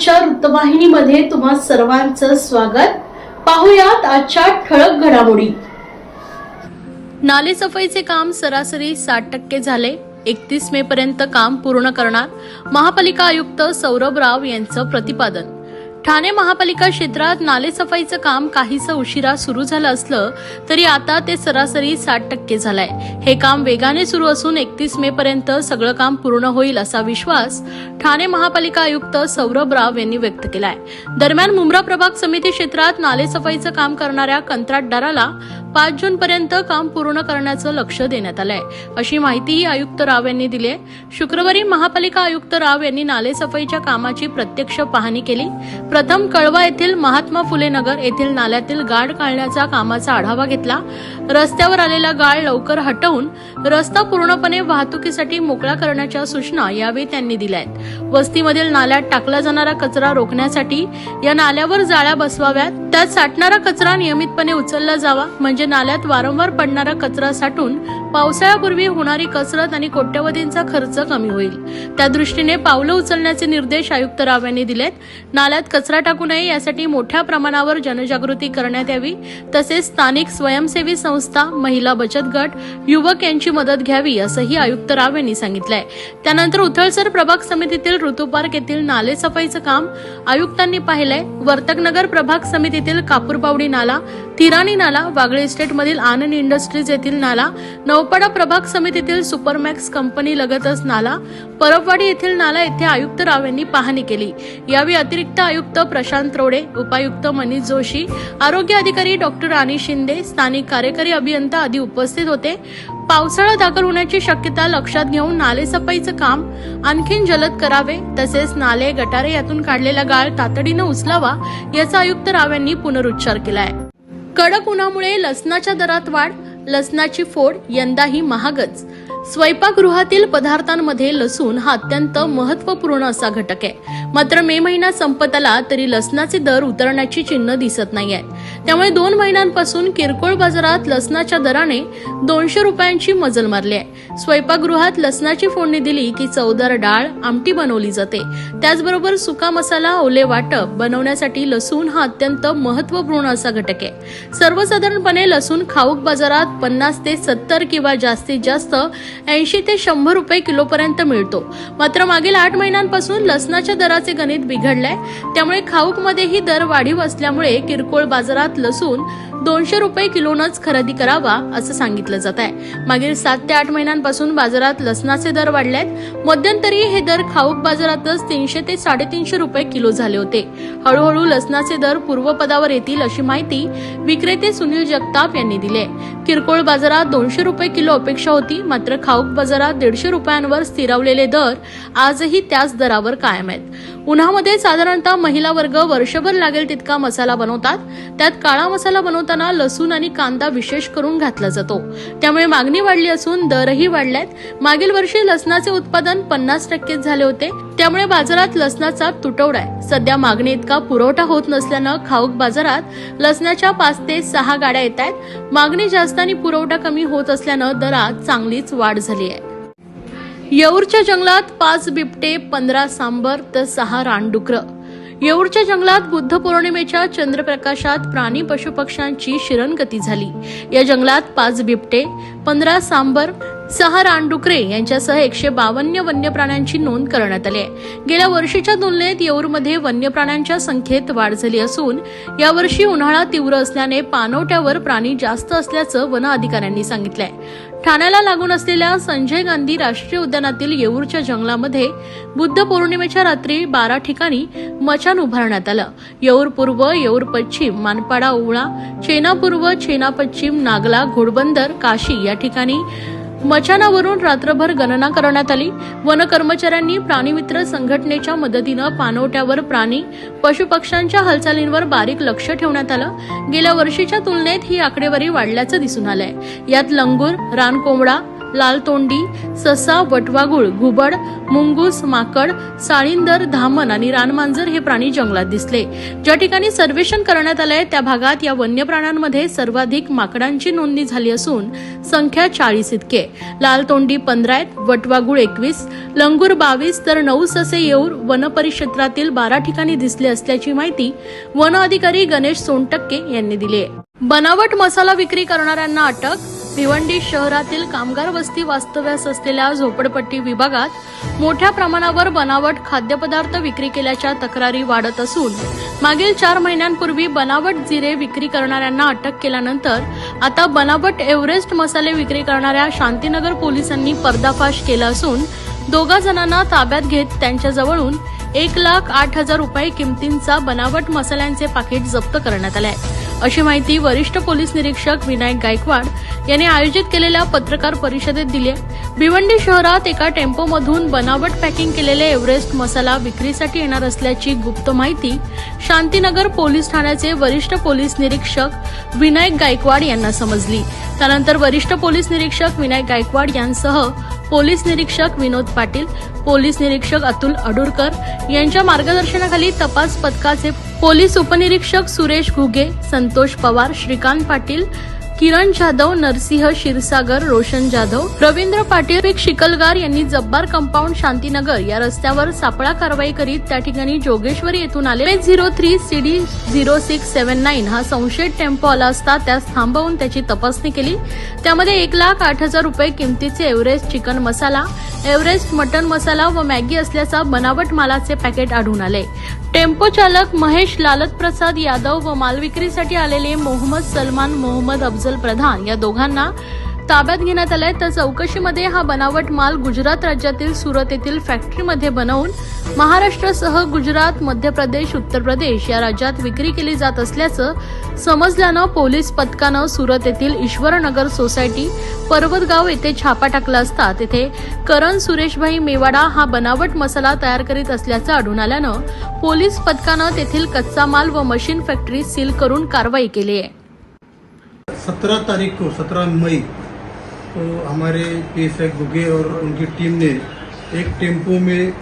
आजच्या वृत्तवाहिनीमध्ये तुम्हा सर्वांचं स्वागत. पाहुयात आजच्या ठळक घडामोडी. नाले सफाईचे काम सरासरी साठ टक्के झाले. एकतीस मे पर्यंत काम पूर्ण करणार महापालिका आयुक्त सौरभ राव यांचं प्रतिपादन. ठाणे महापालिका क्षेत्रात नालेसफाईचं काम काहीसं उशिरा सुरू झालं असलं तरी आता ते सरासरी साठ टक्के झालंय. हे काम वेगाने सुरू असून एकतीस मे पर्यंत सगळं काम पूर्ण होईल असा विश्वास ठाणे महापालिका आयुक्त सौरभ राव यांनी व्यक्त केलाय. दरम्यान मुंब्रा प्रभाग समिती क्षेत्रात नालेसफाईचं काम करणाऱ्या कंत्राटदाराला पाच जून पर्यंत काम पूर्ण करण्याचं लक्ष देण्यात आलंय. अशी माहितीही आयुक्त राव यांनी दिली आहे. शुक्रवारी महापालिका आयुक्त राव यांनी नालेसफाईच्या कामाची प्रत्यक्ष पाहणी केली. प्रथम कळवा येथील महात्मा फुले नगर येथील नाल्यातील गाड काढण्याचा कामाचा आढावा घेतला. रस्त्यावर आलेला गाळ लवकर हटवून रस्ता पूर्णपणे वाहतुकीसाठी मोकळा करण्याच्या सूचना यावेळी त्यांनी दिल्या आहेत वस्तीमधील नाल्यात टाकला जाणारा कचरा रोखण्यासाठी या नाल्यावर जाळ्या बसवाव्यात. त्यात साठणारा कचरा नियमितपणे उचलला जावा म्हणजे म्हणजे नाल्यात वारंवार पडणारा कचरा साठून पावसाळ्यापूर्वी होणारी कसरत आणि कोट्यवधींचा खर्च कमी होईल. त्या दृष्टीने पावलं उचलण्याचे निर्देश आयुक्त राव यांनी दिलेत. नाल्यात कचरा टाकू नये यासाठी मोठ्या प्रमाणावर जनजागृती करण्यात यावी. तसेच स्थानिक स्वयंसेवी संस्था महिला बचत गट युवक यांची मदत घ्यावी असंही आयुक्त राव यांनी सांगितलंय. त्यानंतर उथळसर प्रभाग समितीतील ऋतू पार्क येथील नाले सफाईचं काम आयुक्तांनी पाहिलंय. वर्तकनगर प्रभाग समितीतील कापूरबावडी नाला तिराणी नाला वागळे इस्टेटमधील आनंद इंडस्ट्रीज येथील नाला नौपाडा प्रभाग समितीतील सुपरमॅक्स कंपनी लगतच नाला परबवाडी येथील नाला येथे आयुक्त राव यांनी पाहणी केली. यावेळी अतिरिक्त आयुक्त प्रशांत रोडे उपायुक्त मनीष जोशी आरोग्य अधिकारी डॉक्टर राणी शिंदे स्थानिक कार्यकारी अभियंता आदी उपस्थित होते. पावसाळा दाखल होण्याची शक्यता लक्षात घेऊन नाले सफाईचं काम आणखीन जलद करावे तसेच नाले गटारे यातून काढलेला गाळ तातडीनं उचलावा याचा आयुक्त राव यांनी पुनरुच्चार केलाय. कडक उन्हामुळे लसणाच्या दरात वाढ लसणाची फोड यंदाही महागच. स्वयंपाकगृहातील पदार्थांमध्ये लसूण हा अत्यंत महत्त्वपूर्ण असा घटक आहे. मात्र मे महिना संपत आला तरी लसणाचे दर उतरण्याची चिन्ह दिसत नाही आहेत त्यामुळे दोन महिन्यांपासून किरकोळ बाजारात लसणाच्या दराने दोनशे रुपयांची मजल मारली आहे. स्वयंपाकगृहात लसणाची फोडणी दिली की चवदार डाळ आमटी बनवली जाते. त्याचबरोबर सुका मसाला ओले वाटप बनवण्यासाठी लसूण हा अत्यंत महत्त्वपूर्ण असा घटक आहे. सर्वसाधारणपणे लसूण खाऊक बाजारात पन्नास ते सत्तर किंवा जास्तीत जास्त ऐंशी ते शंभर रुपये किलोपर्यंत मिळतो. मात्र मागील आठ महिन्यांपासून लसणाच्या दराचे गणित बिघडलंय. त्यामुळे खाऊकमध्येही दर वाढीव असल्यामुळे किरकोळ बाजारात लसूण दोनशे रुपये किलोनच खरेदी करावा असं सांगितलं जात आहे. मागील सात ते आठ महिन्यांपासून बाजारात लसणाचे दर वाढलेत. मध्यंतरी हे दर खाऊक बाजारातच तीनशे ते साडेतीनशे रुपये किलो झाले होते. हळूहळू लसणाचे दर पूर्वपदावर येतील अशी माहिती विक्रेते सुनील जगताप यांनी दिली आहे. किरकोळ बाजारात दोनशे रुपये किलो अपेक्षा होती मात्र खाऊक बाजारात दीडशे रुपयांवर स्थिरावलेले दर आजही त्याच दरावर कायम आहेत. उन्हामध्ये साधारणतः महिला वर्ग वर्षभर लागेल तितका मसाला बनवतात. त्यात काळा मसाला बनवताना लसूण आणि कांदा विशेष करून घातला जातो. त्यामुळे मागणी वाढली असून दरही वाढल्यात. मागील वर्षी लसणाचे उत्पादन पन्नास टक्केच झाले होते. त्यामुळे बाजारात लसणाचा तुटवडा आहे. सध्या मागणी इतका पुरवठा होत नसल्यानं खाऊक बाजारात लसणाच्या पाच ते सहा गाड्या येत आहेत मागणी जास्त आणि पुरवठा कमी होत असल्यानं दरात चांगलीच वाढ झाली आहे. येऊरच्या जंगलात पाच बिबटे पंधरा सांबर तर सहा रानडुकरं. येऊरच्या जंगलात बुद्ध पौर्णिमेच्या चंद्रप्रकाशात प्राणी पशुपक्ष्यांची शिरणगती झाली. या जंगलात पाच बिबटे पंधरा सांबर सहा रानडुकरे यांच्यासह एकशे बावन्न वन्य प्राण्यांची नोंद करण्यात आली आहे. गेल्या वर्षीच्या तुलनेत येऊरमध्ये वन्य प्राण्यांच्या संख्येत वाढ झाली असून यावर्षी उन्हाळा तीव्र असल्याने पानवट्यावर प्राणी जास्त असल्याचं वन अधिकाऱ्यांनी सांगितलंय. ठाण्याला लागून असलेल्या संजय गांधी राष्ट्रीय उद्यानातील येऊरच्या जंगलामध्ये बुद्ध पौर्णिमेच्या रात्री बारा ठिकाणी मचान उभारण्यात आलं. येऊर पूर्व येऊर पश्चिम मानपाडा ओवळा चेना पूर्व चेना पश्चिम नागला घोडबंदर काशी या ठिकाणी मचानावरून रात्रभर गणना करण्यात आली. वन कर्मचाऱ्यांनी प्राणीमित्र संघटनेच्या मदतीनं पानवट्यावर प्राणी पशुपक्ष्यांच्या हालचालींवर बारीक लक्ष ठेवण्यात आलं. गेल्या वर्षीच्या तुलनेत ही आकडेवारी वाढल्याचं दिसून आलंय. यात लंगूर रानकोंबडा लाल तोंडी ससा वटवागुळ घुबड मुंगूस माकड साळींदर धामण आणि रानमांजर हे प्राणी जंगलात दिसले. ज्या ठिकाणी सर्वेक्षण करण्यात आलंय त्या भागात या वन्य प्राण्यांमध्ये सर्वाधिक माकडांची नोंदणी झाली असून संख्या चाळीस इतके. लाल तोंडी पंधरा आहेत वटवागुळ एकवीस लंगूर बावीस तर नऊ ससे येऊर वनपरिक्षेत्रातील बारा ठिकाणी दिसले असल्याची माहिती वन अधिकारी गणेश सोनटक्के यांनी दिली बनावट मसाला विक्री करणाऱ्यांना अटक भिवंडी शहरातील कामगार वस्ती वास्तव्यास असलेल्या झोपडपट्टी विभागात मोठ्या प्रमाणावर बनावट खाद्यपदार्थ विक्री केल्याच्या तक्रारी वाढत असून मागील चार महिन्यांपूर्वी बनावट जिरे विक्री करणाऱ्यांना अटक केल्यानंतर आता बनावट एव्हरेस्ट मसाले विक्री करणाऱ्या शांतीनगर पोलिसांनी पर्दाफाश केला असून दोघा जणांना ताब्यात घेत त्यांच्याजवळून एक लाख आठ हजार रुपये किमतींचा बनावट मसाल्यांचे पाकिट जप्त करण्यात आले आहे. अशी माहिती वरिष्ठ पोलीस निरीक्षक विनायक गायकवाड यांनी आयोजित केलेल्या पत्रकार परिषदेत दिली भिवंडी शहरात एका टेम्पोमधून बनावट पॅकिंग केलेले एव्हरेस्ट मसाला विक्रीसाठी येणार असल्याची गुप्त माहिती शांतीनगर पोलीस ठाण्याचे वरिष्ठ पोलीस निरीक्षक विनायक गायकवाड यांना समजली. त्यानंतर वरिष्ठ पोलीस निरीक्षक विनायक गायकवाड यांसह पोलीस निरीक्षक विनोद पाटील पोलीस निरीक्षक अतुल अडुरकर यांच्या मार्गदर्शनाखाली तपास पथकाचे पोलीस उपनिरीक्षक सुरेश घुगे संतोष पवार श्रीकांत पाटील किरण जाधव नरसिंह क्षीरसागर रोशन जाधव रवींद्र पाटील शिकलगार यांनी जब्बार कंपाऊंड शांतीनगर या रस्त्यावर सापळा कारवाई करीत त्या ठिकाणी जोगेश्वरी येथून आले. Zero three CD zero six seven nine हा संशयित टेम्पो आला असता त्यास थांबवून त्याची तपासणी केली. त्यामध्ये एक लाख आठ हजार रुपये किमतीचे Everest chicken masala Everest mutton masala व मॅगी असल्याचा बनावट मालाचे पॅकेट आढळून आले. टेम्पो चालक महेश लालत प्रसाद यादव व मालविक्रीसाठी आलेले मोहम्मद सलमान मोहम्मद अफजल प्रधान या दोघांना ताब्यात घेण्यात आलंय. तर चौकशीमध्ये हा बनावट माल गुजरात राज्यातील सुरत येथील फॅक्टरीमध्ये बनवून महाराष्ट्रासह गुजरात मध्य प्रदेश उत्तर प्रदेश या राज्यात विक्री केली जात असल्याचं समजल्यानं पोलीस पथकानं सुरत येथील ईश्वरनगर सोसायटी पर्वतगाव येथे छापा टाकला असता तेथे करण सुरेशभाई मेवाडा हा बनावट मसाला तयार करीत असल्याचं आढळून आल्यानं पोलीस पथकानं तेथील कच्चा माल व मशीन फॅक्टरी सील करून कारवाई केली आहे. सतरा तारीख को मई को हमारे पी एस गुगे और उनकी टीम ने एक टेंपो में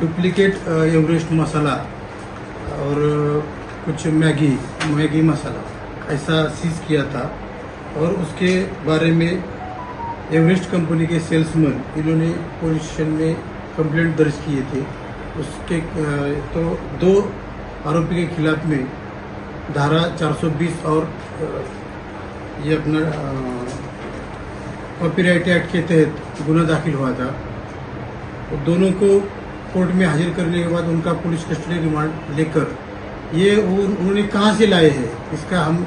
डुप्लीकेट एवरेस्ट मसाला और कुछ मैगी मैगी मसाला ऐसा सीज किया था और उसके बारे में एवरेस्ट कंपनी के सेल्समैन इन्होंने पुलिस स्टेशन में कंप्लेंट दर्ज किए थे। उसके तो दो आरोपी के खिलाफ में धारा 420 और ये अपना कॉपीराइट एक्ट के तहत गुना दाखिल हुआ था। तो दोनों को कोर्ट में हाजिर करने के बाद उनका पुलिस कस्टडी रिमांड लेकर ये उन्होंने कहाँ से लाए हैं, इसका हम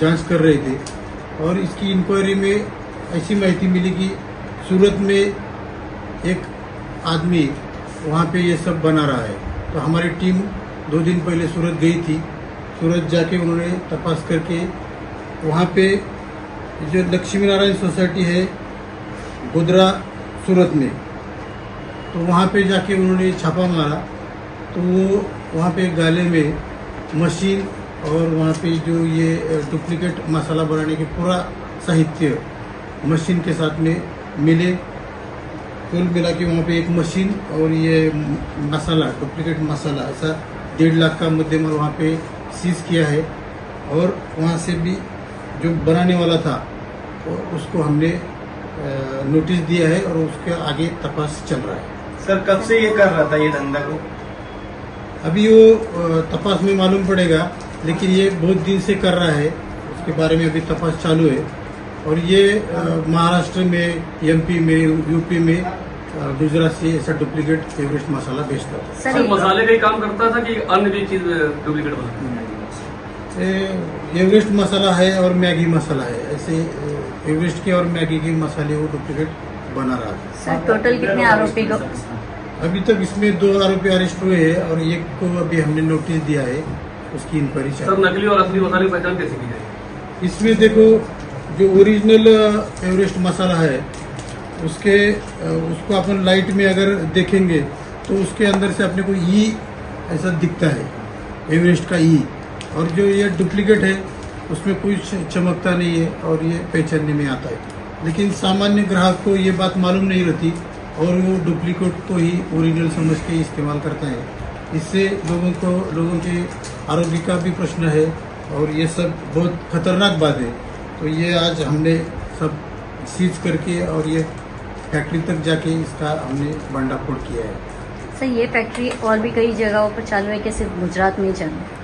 जाँच कर रहे थे। और इसकी इंक्वायरी में ऐसी माहिती मिली कि सूरत में एक आदमी वहाँ पे ये सब बना रहा है। तो हमारी टीम दो दिन पहले सूरत गई थी। सूरत जाके उन्होंने तपास करके वहाँ पे जो लक्ष्मी नारायण सोसाइटी है गोदरा सूरत में तो वहाँ पे जाके उन्होंने छापा मारा। तो वो वहाँ पे गाले में मशीन और वहाँ पे जो ये डुप्लीकेट मसाला बनाने के पूरा साहित्य मशीन के साथ में मिले। कुल मिला के वहाँ पे एक मशीन और ये मसाला, डुप्लीकेट मसाला ऐसा डेढ़ लाख का मुद्देमाल वहाँ पे सीज किया है। और वहाँ से भी जो बनाने वाला था वो- उसको हमने नोटिस दिया है और उसके आगे तपास चल रहा है। सर कब से ये कर रहा था ये धंधा को? अभी वो तपास में मालूम पड़ेगा लेकिन ये बहुत दिन से कर रहा है। उसके बारे में अभी तपास चालू है। और ये महाराष्ट्र में एमपी में यूपी में गुजरात से ऐसा डुप्लीकेट एवरेस्ट मसाला बेचता था। सर मसाले का काम करता था कि अन्य भी चीज़ डुप्लीकेट बना ये एवरेस्ट मसाला है और मैगी मसाला है। ऐसे एवरेस्ट के और मैगी के मसाले वो डुप्लीकेट बना रहा था। सर टोटल कितने आरोपी को अभी तक इसमें दो आरोपी अरेस्ट हुए हैं और एक को अभी हमने नोटिस दिया है उसकी इंक्वायरी सर नकली और असली मसाले की पहचान कैसे की जाएगी? इसमें देखो जो ओरिजिनल एवरेस्ट मसाला है उसके उसको अपन लाइट में अगर देखेंगे तो उसके अंदर से अपने को ई ऐसा दिखता है एवरेस्ट का ई और जो ये डुप्लीकेट है, उसमें कुछ चमकता नहीं है और ये पहचानने में आता है। लेकिन सामान्य ग्राहक को ये बात मालूम नहीं रहती और वो डुप्लीकेट को ही ओरिजिनल समझ के इस्तेमाल करता है। इससे लोगों को, लोगों के आरोग्य का भी प्रश्न है और ये सब बहुत खतरनाक बात है। तो ये आज हमने सब सीज करके और ये फैक्ट्री तक जाके इसका हमने भंडाफोड़ किया है। सर, ये फैक्ट्री और भी कई जगहों पर चालू है कि सिर्फ़ गुजरात में ही चालू है?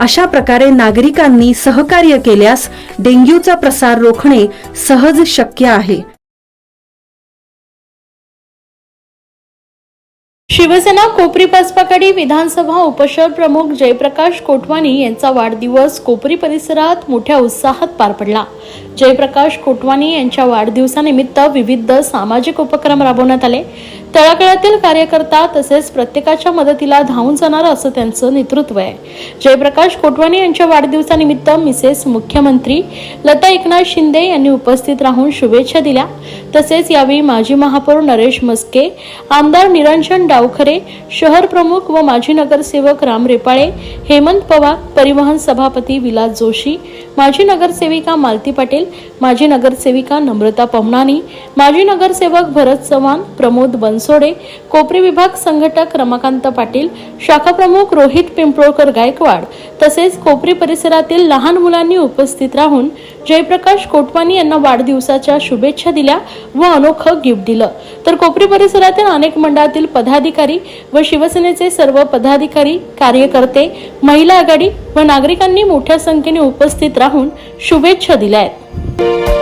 अशा प्रकारे नागरिकांनी सहकार्य केल्यास डेंग्यूचा प्रसार रोखणे सहज शक्य आहे. शिवसेना कोपरी पसपाकडी विधानसभा उपशहर प्रमुख जयप्रकाश कोटवानी यांचा वाढदिवस कोपरी परिसरात मोठ्या उत्साहात पार पडला. जयप्रकाश कोटवानी यांच्या वाढदिवसानिमित्त विविध सामाजिक उपक्रम राबवण्यात आले. तळागाळातील कार्यकर्ता तसेच प्रत्येकाच्या मदतीला धावून जाणार असं त्यांचं नेतृत्व आहे. जयप्रकाश कोटवाणी यांच्या वाढदिवसानिमित्त मिसेस मुख्यमंत्री लता एकनाथ शिंदे यांनी उपस्थित राहून शुभेच्छा दिल्या. तसेच यावेळी माजी महापौर नरेश मस्के आमदार निरंजन डावखरे शहर प्रमुख व माजी नगरसेवक राम रेपाळे हेमंत पवार परिवहन सभापती विलास जोशी माजी नगरसेविका मालती पाटील माजी नगरसेविका नम्रता पवनानी माजी नगरसेवक भरत चव्हाण प्रमोद बनसोडे कोपरी विभाग संघटक रमाकांत पाटील शाखा प्रमुख रोहित पिंपळकर गायकवाड तसेच कोपरी परिसरातील लहान मुलांनी उपस्थित राहून जयप्रकाश कोटवानी यांना वाढदिवसाच्या शुभेच्छा दिल्या व अनोखं गिफ्ट दिलं. तर कोपरी परिसरातील अनेक मंडळातील पदाधिकारी व शिवसेनेचे सर्व पदाधिकारी कार्यकर्ते महिला आघाडी व नागरिकांनी मोठ्या संख्येने उपस्थित राहून शुभेच्छा दिल्या आहेत.